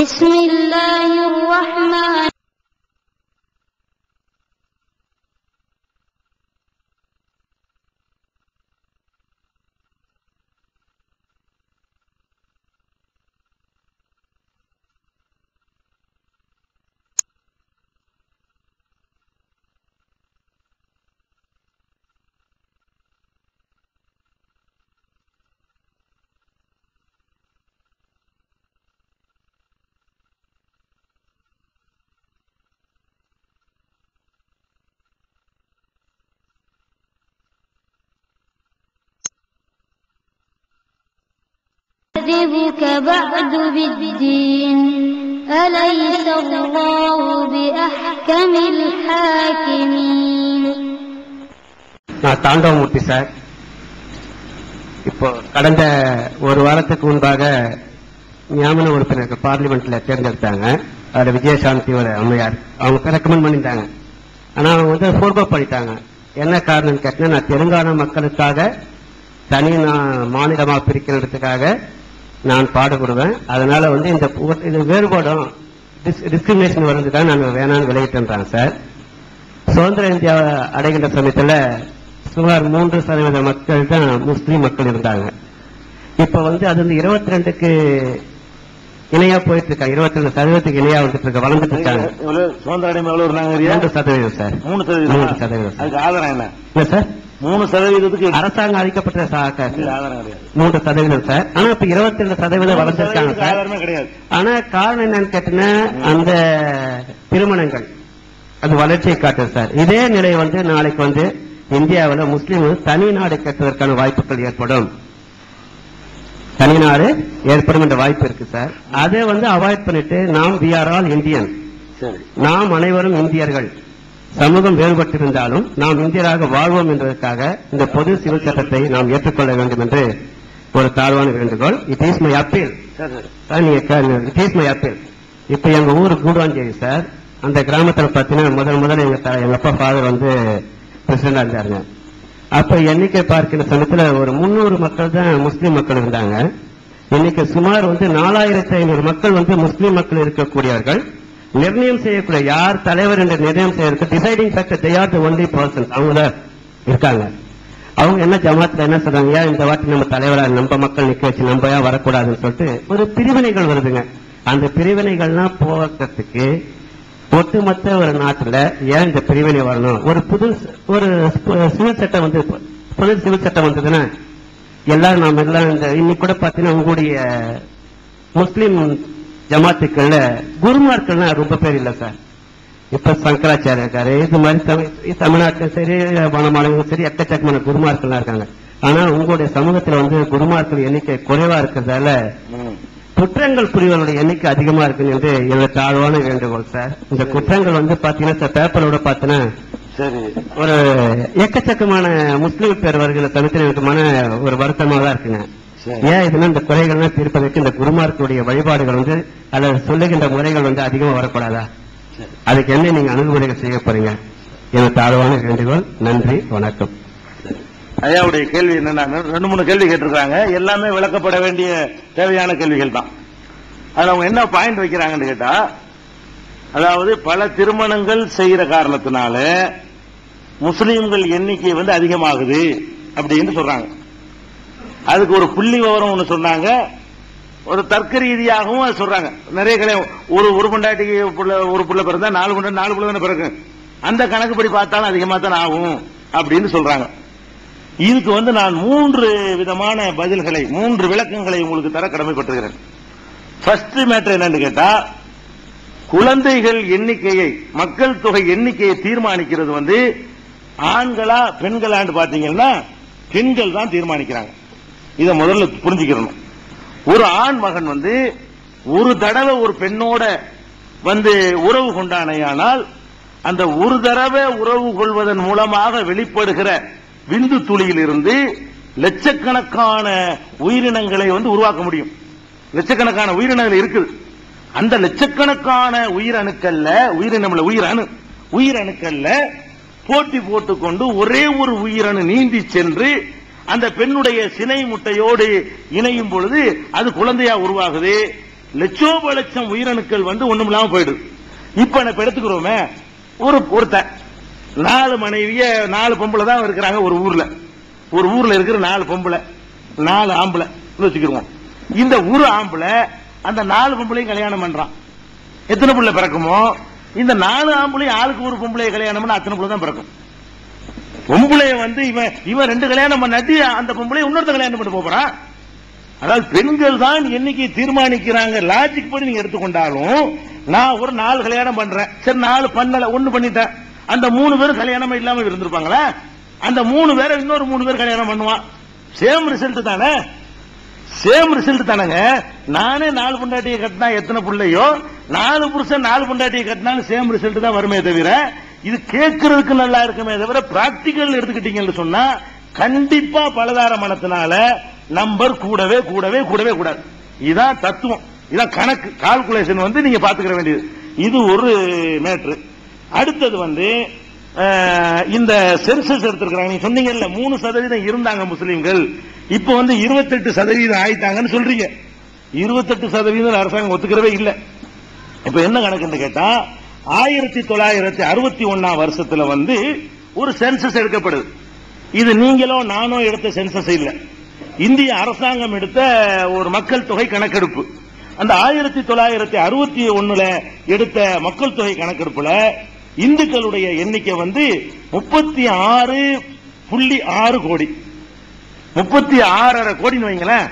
بسم الله الرحمن يكذبك بعد بالدين أليس الله بأحكم الحاكمين நான் தாண்டவமூர்த்தி சார் இப்போ கடந்த ஒரு வாரத்துக்கு முன்பாக நியமன உறுப்பினர்கள் பார்லிமெண்ட்ல தேர்ந்தெடுத்தாங்க அதுல விஜயசாந்தி ஒரு அம்மையார் அவங்க ரெக்கமெண்ட் பண்ணிட்டாங்க ஆனா அவங்க வந்து ஃபோர்கோ பண்ணிட்டாங்க என்ன காரணம் கேட்டீங்கன்னா நான் தெலுங்கானா மக்களுக்காக தனி நான் மாநிலமா பிரிக்கிறதுக்காக நான் பாடுபடுவேன் அதனால வந்து இந்த இது வேறுபாடும் டிஸ்கிரிமினேஷன் வருது தான் நான் வேணாம்னு விலகிட்டேன்றாங்க சார் சுதந்திர இந்தியா அடைகின்ற சமயத்துல சுமார் மூன்று சதவீத மக்கள் தான் முஸ்லீம் மக்கள் இருந்தாங்க. இப்ப வந்து அது வந்து இருபத்தி ரெண்டுக்கு இணையா போயிட்டு இருக்காங்க இருபத்தி ரெண்டு சதவீதத்துக்கு இணையா வந்துட்டு இருக்க வளர்ந்துட்டு இருக்காங்க. சுதந்திர அடைமை எவ்வளவு இருந்தாங்க? மூன்று சதவீதம் சார் மூணு சதவீதம். மூணு சதவீதம். அதுக்கு ஆதாரம் என்ன? இல்ல சார் மூணு சதவீதத்துக்கு அரசாங்கம் அளிக்கப்பட்ட மூன்று சதவீதம் சார். ஆனா இப்ப இருபத்தி ரெண்டு சதவீதம் வளர்ந்துருக்காங்க சார். கிடையாது. ஆனா காரணம் என்னன்னு கேட்டீங்கன்னா அந்த திருமணங்கள். அது வளர்ச்சியை காட்டுது சார். இதே நிலை வந்து நாளைக்கு வந்து இந்தியாவுல முஸ்லீம் தனி நாடு கட்டுவதற்கான வாய்ப்புகள் ஏற்படும். தனி நாடு ஏற்படும் என்ற வாய்ப்பு இருக்கு சார். அதை வந்து அவாய்ட் பண்ணிட்டு நாம் வி ஆர் ஆல் இந்தியன் நாம் அனைவரும் இந்தியர்கள். சமூகம் வேறுபட்டிருந்தாலும் நாம் இந்தியராக வாழ்வோம் என்பதற்காக இந்த பொது சிவில் சட்டத்தை நாம் ஏற்றுக்கொள்ள வேண்டும் என்று ஒரு தாழ்வான வேண்டுகோள். It is my appeal sir it is my appeal இப்ப எங்க ஊர் கூடுவாஞ்சேரி சார். அந்த கிராமத்துல பாத்தீங்கன்னா முதல் முதல்ல எங்க எங்க அப்பா ஃபாதர் வந்து பிரசிடண்டா இருந்தாருங்க. அப்ப எண்ணிக்கை பார்க்கிற சமயத்துல ஒரு முன்னூறு மக்கள் தான் முஸ்லீம் மக்கள் இருந்தாங்க. இன்னைக்கு சுமார் வந்து நாலாயிரத்தி ஐநூறு மக்கள் வந்து முஸ்லீம் மக்கள் இருக்கக்கூடியவர்கள். நிர்ணயம் செய்யக்கூடிய யார் தலைவர் என்று நிர்ணயம் செய்யறதுக்கு deciding factor they are the only persons அவங்க தான் இருக்காங்க. அவங்க என்ன ஜமாத்துல என்ன சொல்றாங்க? ஏன் இந்த வாட்டி நம்ம தலைவரா நம்ம மக்கள் நிக்க வச்சு நம்ம ஏன் வரக்கூடாதுன்னு சொல்லிட்டு ஒரு பிரிவினைகள் வருதுங்க. அந்த பிரிவினைகள்லாம் போகிறதுக்கு ஒட்டுமொத்த ஒரு நாட்டுல ஏன் இந்த பிரிவினை வரணும்? ஒரு புது ஒரு சிவில் சட்டம் வந்து புது சிவில் சட்டம் வந்ததுன்னா எல்லாரும் நாம எல்லாம் இந்த இன்னைக்கு கூட பாத்தீங்கன்னா உங்களுடைய முஸ்லீம் ஜமாத்துக்கள்ல குருமார்கள்லாம் ரொம்ப பேர் இல்ல சார். இப்ப சங்கராச்சாரிய இருக்காரு இது மாதிரி தமிழ் தமிழ்நாட்டிலும் சரி வனமாநிலம் சரி எக்கச்சக்கமான குருமார்கள்லாம் இருக்காங்க. ஆனா உங்களுடைய சமூகத்துல வந்து குருமார்கள் எண்ணிக்கை குறைவா இருக்கிறதால. குற்றங்கள் புரிவர்களுடைய எண்ணிக்கை அதிகமா இருக்கு என்று எனது தாழ்வான வேண்டுகோள் சார். இந்த குற்றங்கள் வந்து பாத்தீங்கன்னா சார் பேப்பரோட பாத்தீங்கன்னா ஒரு எக்கச்சக்கமான முஸ்லிம் பேர் வருகிற சமயத்தில் எனக்கு மன ஒரு வருத்தமா தான் இருக்குங்க. ஏன் இதுனா இந்த குறைகள்லாம் தீர்ப்பதற்கு இந்த குருமார்களுடைய வழிபாடுகள் வந்து அல்லது சொல்லுகின்ற முறைகள் வந்து அதிகமா வரக்கூடாதா. அதுக்கு என்ன நீங்க அணுகுமுறைகள் செய்ய போறீங்க? எனது தாழ்வான வேண்டுகோள். நன்றி வணக்கம். ஐயாவுடைய கேள்வி என்னன்னா ரெண்டு மூணு கேள்வி கேட்டிருக்காங்க எல்லாமே விளக்கப்பட வேண்டிய தேவையான கேள்விகள் தான். அதுல அவங்க என்ன பாயிண்ட் வைக்கிறாங்கன்னு கேட்டா அதாவது பல திருமணங்கள் செய்யற காரணத்தினால முஸ்லீம்கள் எண்ணிக்கை வந்து அதிகமாகுது அப்படின்னு சொல்றாங்க. அதுக்கு ஒரு புள்ளி விவரம் ஒன்று சொன்னாங்க. ஒரு தர்க்க ரீதியாகவும் அது சொல்றாங்க. நிறைய கடை ஒரு ஒரு பொண்டாட்டிக்கு ஒரு புள்ள பிறந்தா நாலு பொண்டா நாலு புள்ள தானே பிறகு அந்த கணக்குப்படி பார்த்தாலும் அதிகமா தான் ஆகும் அப்படின்னு சொல்றாங்க. இதுக்கு வந்து நான் மூன்று விதமான பதில்களை மூன்று விளக்கங்களை உங்களுக்கு தர கடமைப்பட்டிருக்கிறேன். ஃபர்ஸ்ட் மேட்டர் என்னன்னு கேட்டா குழந்தைகள் எண்ணிக்கையை மக்கள் தொகை எண்ணிக்கையை தீர்மானிக்கிறது வந்து ஆண்களா பெண்களான்னு பாத்தீங்கன்னா பெண்கள் தான் தீர்மானிக்கிறாங்க. இதை முதல்ல புரிஞ்சுக்கிறணும். ஒரு ஆண் மகன் வந்து ஒரு தடவை ஒரு பெண்ணோட வந்து உறவு கொண்டானையானால் அந்த ஒரு தடவை உறவு கொள்வதன் மூலமாக வெளிப்படுகிற விந்து துளியிலிருந்து லட்சக்கணக்கான உயிரினங்களை வந்து உருவாக்க முடியும். லட்சக்கணக்கான உயிரினங்கள் இருக்குது. அந்த லட்சக்கணக்கான உயிரணுக்கள்ல உயிரினம்ல உயிரணு உயிரணுக்கள்ல போட்டி போட்டுக்கொண்டு ஒரே ஒரு உயிரணு நீந்தி சென்று அந்த பெண்ணுடைய சினை முட்டையோடு இணையும் பொழுது அது குழந்தையா உருவாகுது. லட்சோப லட்சம் உயிரணுக்கள் வந்து ஒண்ணும் இல்லாம போயிடுது. இப்ப நம்ம எடுத்துக்கிறோமே ஒரு ஒருத்தன் நாலு மனைவிய நாலு பொம்பளை தான் இருக்கிறாங்க ஒரு ஊர்ல. ஒரு ஊர்ல இருக்கிற நாலு பொம்பளை நாலு ஆம்பளை வச்சுக்கிறோம் இந்த ஒரு ஆம்பளை அந்த நாலு பொம்பளையும் கல்யாணம் பண்றான். எத்தனை பிள்ளை பிறக்குமோ? இந்த நாலு ஆம்பளையும் ஆளுக்கு ஒரு பொம்பளைய கல்யாணம் அத்தனை பிள்ளை தான் பிறக்கும். பொம்பளைய வந்து இவன் இவன் ரெண்டு கல்யாணம் பண்ணாட்டி அந்த பொம்பளைய இன்னொருத்த கல்யாணம் பண்ணி போறான் அதாவது பெண்கள் தான் என்னைக்கு தீர்மானிக்கிறாங்க லாஜிக் படி நீங்க எடுத்துக்கொண்டாலும் நான் ஒரு நாலு கல்யாணம் பண்றேன். சரி நாலு பண்ணல ஒண்ணு பண்ணிட்டேன். அந்த மூணு பேரும் கல்யாணமே இல்லாம இருந்திருப்பாங்களா? அந்த மூணு பேரை இன்னொரு மூணு பேர் கல்யாணம் பண்ணுவான் சேம் ரிசல்ட் தானே? சேம் ரிசல்ட் தானங்க. நானே நாலு பொண்டாட்டியை கட்டினா எத்தனை பிள்ளையோ? நாலு புருஷன் நாலு பொண்டாட்டியை கட்டினாலும் சேம் ரிசல்ட் தான் வருமே தவிர இது கேட்கறதுக்கு நல்லா இருக்குமே தவிர பிராக்டிக்கல் எடுத்துக்கிட்டீங்கன்னு சொன்னா கண்டிப்பா பலதார மனத்தினால நம்பர் கூடவே கூடவே கூடவே கூடாது. இதான் தத்துவம். இதான் கணக்கு. கால்குலேஷன் வந்து நீங்க பாத்துக்கிற வேண்டியது. இது ஒரு மேட்ரு அடுத்தது வந்து இந்த சென்சஸ் எடுத்திருக்கிறாங்க. நீங்க சொன்னீங்கல்ல மூணு சதவீதம் இருந்தாங்க முஸ்லீம்கள். இப்ப வந்து இருபத்தெட்டு சதவீதம் ஆயிட்டாங்கன்னு சொல்றீங்க. இருபத்தெட்டு சதவீதம் அரசாங்கம் ஒத்துக்கிறவே இல்லை. இப்ப என்ன கணக்குன்னு கேட்டா ஆயிரத்தி தொள்ளாயிரத்தி அறுபத்தி ஒன்னாம் வருஷத்துல வந்து ஒரு சென்சஸ் எடுக்கப்படுது. இது நீங்களோ நானோ எடுத்த சென்சஸ் இல்லை. இந்திய அரசாங்கம் எடுத்த ஒரு மக்கள் தொகை கணக்கெடுப்பு. அந்த ஆயிரத்தி தொள்ளாயிரத்தி அறுபத்தி ஒண்ணுல எடுத்த மக்கள் தொகை கணக்கெடுப்புல இந்துக்களுடைய எண்ணிக்கை வந்து முப்பத்தி ஆறு புள்ளி ஆறு கோடி. முப்பத்தி ஆறரை கோடின்னு வைங்களேன்.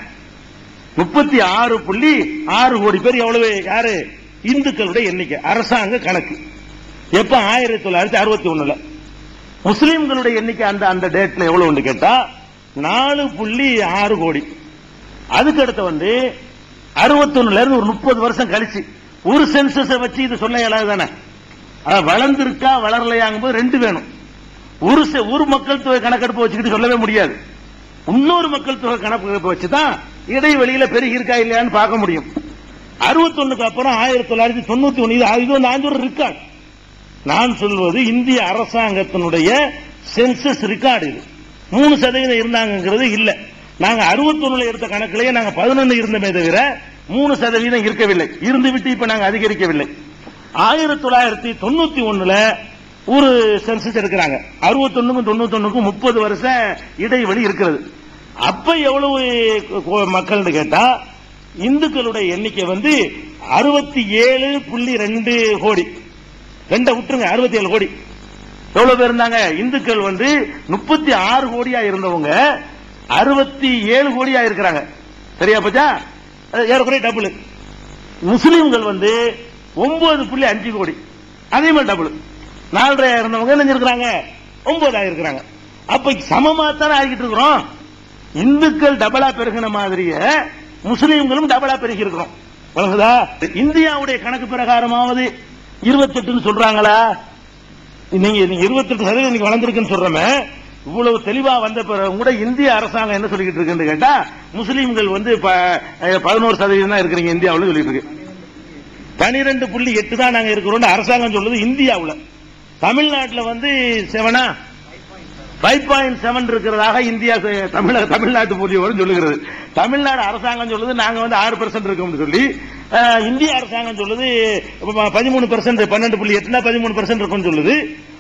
முப்பத்தி ஆறு புள்ளி ஆறு கோடி பேர் எவ்வளவு? யாரு? இந்துக்களுடைய எண்ணிக்கை அரசாங்க கணக்கு. எப்ப ஆயிரத்தி தொள்ளாயிரத்தி அறுபத்தி ஒண்ணுல? முஸ்லிம்களுடைய எண்ணிக்கை அந்த அந்த டேட்ல எவ்வளவு கேட்டா நாலு புள்ளி ஆறு கோடி. அதுக்கு அடுத்து வந்து அறுபத்தொன்னுல இருந்து ஒரு முப்பது வருஷம் கழிச்சு ஒரு சென்சஸை வச்சு இது சொல்ல இயலாது தானே? அதாவது வளர்ந்திருக்கா வளரலையாங்கும் போது ரெண்டு வேணும். ஒரு செ- ஒரு மக்கள் தொகை கணக்கெடுப்பு வச்சுக்கிட்டு சொல்லவே முடியாது. இன்னொரு மக்கள் தொகை கணக்கெடுப்பு வச்சுதான் இடைவெளியில பெருகி இருக்கா இல்லையான்னு பார்க்க முடியும். அறுபத்தொன்னுக்கு அப்புறம் ஆயிரத்தி தொள்ளாயிரத்தி தொண்ணூத்தி ஒன்னு. இது வந்து நான் சொல்ற ரெக்கார்டு நான் சொல்வது இந்திய அரசாங்கத்தினுடைய சென்சஸ் ரெக்கார்டு இது. மூணு சதவீதம் இருந்தாங்கிறது இல்ல. நாங்க அறுபத்தொன்னுல எடுத்த கணக்கிலேயே நாங்க பதினொன்னு இருந்தமே தவிர மூணு சதவீதம் இருக்கவில்லை. இருந்து விட்டு இப்ப நாங்க அதிகரிக்கவில்லை. ஆயிரத்தி தொள்ளாயிரத்தி தொண்ணூத்தி ஒண்ணுல ஒரு சென்சஸ் எடுக்கிறாங்க. அறுபத்தொன்னுக்கும் தொண்ணூத்தொன்னுக்கும் முப்பது வருஷம் இடைவெளி இருக்கிறது. அப்ப எவ்வளவு கோ- மக்கள்னு கேட்டா இந்துக்களுடைய எண்ணிக்கை வந்து அறுபத்தி ஏழு புள்ளி ரெண்டு கோடி. ரெண்ட விட்டுருங்க அறுபத்தி ஏழு கோடி. எவ்வளவு பேர் இருந்தாங்க? இந்துக்கள் வந்து முப்பத்தி ஆறு கோடியா இருந்தவங்க அறுபத்தி ஏழு கோடியா இருக்கிறாங்க. சரியா பச்சா? ஏறக்குறைய டபுள். முஸ்லீம்கள் வந்து ஒன்பது புள்ளி அஞ்சு கோடி. அதே மாதிரி டபுள். நாலரை இருந்தவங்க என்ன இருக்கிறாங்க ஒன்பது ஆயிருக்கிறாங்க அப்ப சமமா தானே ஆகிட்டு இருக்கிறோம். இந்துக்கள் டபுளா பெருகின மாதிரியே முஸ்லீம்களும் டபுளா பெருகி இருக்கிறோம் வழங்குதா? இந்தியாவுடைய கணக்கு பிரகாரமாவது இருபத்தெட்டுன்னு சொல்றாங்களா? நீங்க இருபத்தெட்டு சதவீதம் நீங்க வளர்ந்துருக்குன்னு சொல்றமே. இவ்வளவு தெளிவா வந்த பிறகு கூட இந்திய அரசாங்கம் என்ன சொல்லிக்கிட்டு இருக்குன்னு கேட்டா முஸ்லீம்கள் வந்து பதினோரு சதவீதம் தான் இருக்கிறீங்க இந்தியாவில் சொல்லிட்டு இருக்கு. பனிரெண்டு புள்ளி எட்டு தான் நாங்க இருக்கிறோம் அரசாங்கம் சொல்லுது இந்தியாவில். தமிழ்நாட்டில் வந்து செவனா ஃபைவ் பாயிண்ட் செவன் இருக்கிறதாக இந்தியா செ- தமிழக தமிழ்நாட்டு புதியவரும் சொல்லுகிறது. தமிழ்நாடு அரசாங்கம் சொல்லுது நாங்க வந்து ஆறு பெர்சென்ட் இருக்கோம்னு சொல்லி. இந்திய அரசாங்கம் சொல்லுது பதிமூணு பெர்சென்ட் பன்னெண்டு புள்ளி எட்டுனா பதிமூணு பெர்சென்ட் இருக்கும்னு சொல்லுது.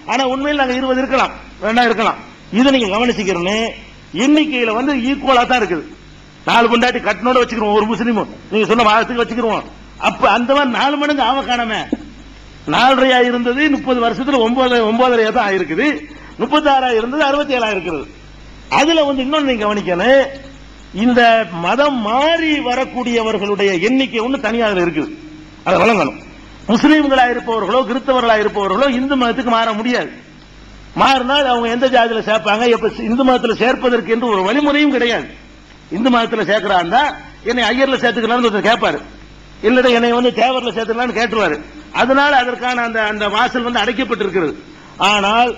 ஆனா உண்மையில் நாங்க இருபது இருக்கலாம் வேணா இருக்கலாம். இதை நீங்க கவனிச்சுக்கிறேன்னு எண்ணிக்கையில வந்து ஈக்குவலா தான் இருக்குது. நாலு பொண்டாட்டி கட்டணோட வச்சுக்கிறோம் ஒரு முஸ்லீமும் நீங்க சொன்ன மாதத்துக்கு வச்சுக்கிறோம் அப்ப அந்த மாதிரி நாலு மடங்கு ஆவ காணாம நாலரையா இருந்தது முப்பது வருஷத்துல ஒன்பது ஒன்பதரையா தான் ஆயிருக்குது. முப்பத்தாறாயிரம் இருந்தது அறுபத்தி ஏழா இருக்கிறது. அதுல வந்து இன்னொன்னு நீங்க கவனிக்கணும். இந்த மதம் மாறி வரக்கூடியவர்களுடைய எண்ணிக்கை ஒண்ணு தனியாக இருக்குது. அதை வழங்கணும். முஸ்லீம்களா இருப்பவர்களோ கிறிஸ்தவர்களா இருப்பவர்களோ இந்து மதத்துக்கு மாற முடியாது. மாறினால் அவங்க எந்த ஜாதியில சேர்ப்பாங்க எப்ப இந்து மதத்தில் சேர்ப்பதற்கு என்று ஒரு வழிமுறையும் கிடையாது. இந்து மதத்தில் சேர்க்கிறான் என்னை ஐயர்ல சேர்த்துக்கலாம்னு ஒருத்தர் கேட்பாரு இல்லட என்னை வந்து தேவரில் சேர்த்துக்கலாம்னு கேட்டுருவாரு. அதனால அதற்கான அந்த அந்த வாசல் வந்து அடைக்கப்பட்டிருக்கிறது. ஆனால்